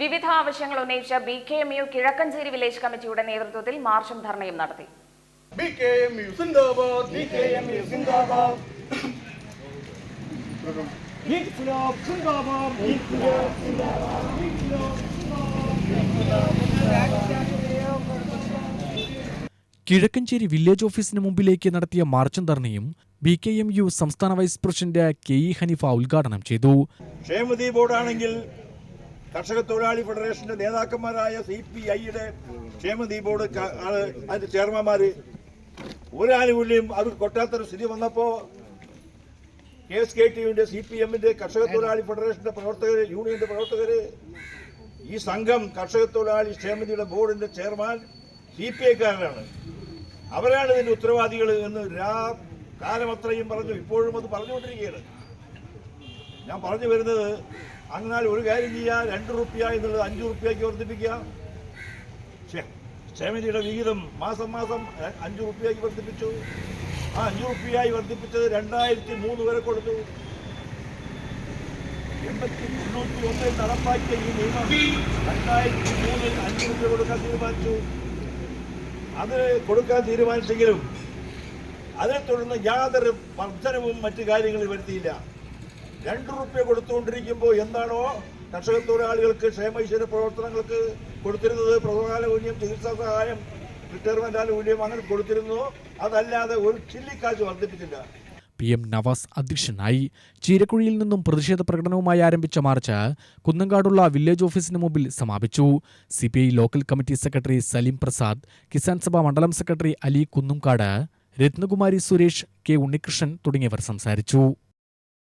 വിവിധ ആവശ്യങ്ങൾ ഉന്നയിച്ച B K M U Kizhakkanchery village കമ്മിറ്റിയുടെ നേതൃത്വത്തിൽ മാർച്ചും ധർണയും നടത്തി. കിഴക്കഞ്ചേരി വില്ലേജ് ഓഫീസിന് മുമ്പിലേക്ക് നടത്തിയ മാർച്ചും ധർണയും ബി കെ എം യു സംസ്ഥാന vice president K E Haneefa ഉദ്ഘാടനം ചെയ്തു. ക്ഷേമനിധി ബോർഡാണെങ്കിൽ കർഷക തൊഴിലാളി ഫെഡറേഷന്റെ നേതാക്കന്മാരായ സി പി ഐയുടെ ക്ഷേമനിധി ബോർഡ് അതിന്റെ ചെയർമാൻമാര്. ഒരു ആനുകൂല്യം അത് കൊട്ടാത്തൊരു സ്ഥിതി വന്നപ്പോ കെ എസ് കെ ടി യുവിന്റെ സി പി എമ്മിന്റെ കർഷക തൊഴിലാളി ഫെഡറേഷന്റെ പ്രവർത്തകര് യൂണിയന്റെ പ്രവർത്തകര് ഈ സംഘം കർഷക തൊഴിലാളി ക്ഷേമനിധിയുടെ ബോർഡിന്റെ ചെയർമാൻ സി പി ഐക്കാരനാണ് അവരാണ് ഇതിന്റെ ഉത്തരവാദികൾ എന്ന് രാ കാലമത്രയും പറഞ്ഞു. ഇപ്പോഴും അത് പറഞ്ഞുകൊണ്ടിരിക്കുകയാണ്. ഞാൻ പറഞ്ഞു വരുന്നത് അങ്ങനെ ഒരു കാര്യം ചെയ്യുക രണ്ട് റുപ്യ എന്നുള്ളത് അഞ്ച് റുപ്യക്ക് വർദ്ധിപ്പിക്കുക. ക്ഷേ- ക്ഷേമനിധിയുടെ വിഹിതം മാസം മാസം അഞ്ച് റുപ്യക്ക് വർദ്ധിപ്പിച്ചു. ആ അഞ്ച് റുപ്യയായി വർദ്ധിപ്പിച്ചത് രണ്ടായിരത്തി മൂന്ന് വരെ കൊടുത്തു. എൺപത്തി മുന്നൂറ്റി ഒന്നിൽ നടപ്പാക്കിയ ഈ നിയമം രണ്ടായിരത്തി മൂന്നിൽ അഞ്ച് റുപ്യ കൊടുക്കാൻ തീരുമാനിച്ചു. അത് കൊടുക്കാൻ തീരുമാനിച്ചെങ്കിലും അതിനെ തുടർന്ന് യാതൊരു വർധനവും മറ്റു കാര്യങ്ങളും വരുത്തിയില്ല. രണ്ട് റുപ്യ കൊടുത്തുകൊണ്ടിരിക്കുമ്പോൾ എന്താണോ കർഷക തൊഴിലാളികൾക്ക് ക്ഷേമൈശ്വര്യ പ്രവർത്തനങ്ങൾക്ക് കൊടുത്തിരുന്നത് പ്രസവകാലാനുകൂല്യം ചികിത്സാ സഹായം റിട്ടയർമെന്റ് ആനുകൂല്യം അങ്ങനെ കൊടുത്തിരുന്നു. അതല്ലാതെ ഒരു ചില്ലിക്കാശ് വർദ്ധിപ്പിച്ചില്ല. പി എം നവാസ് അധ്യക്ഷനായി ചീരക്കുഴിയിൽ നിന്നും പ്രതിഷേധ പ്രകടനവുമായി ആരംഭിച്ച മാർച്ച് കുന്നങ്കാടുള്ള വില്ലേജ് ഓഫീസിന് മുമ്പിൽ സമാപിച്ചു. C local committee secretary Saleem Prasad Kisan Sabha മണ്ഡലം സെക്രട്ടറി അലി കുന്നുംകാട് രത്നകുമാരി സുരേഷ് കെ ഉണ്ണികൃഷ്ണൻ തുടങ്ങിയവർ സംസാരിച്ചു.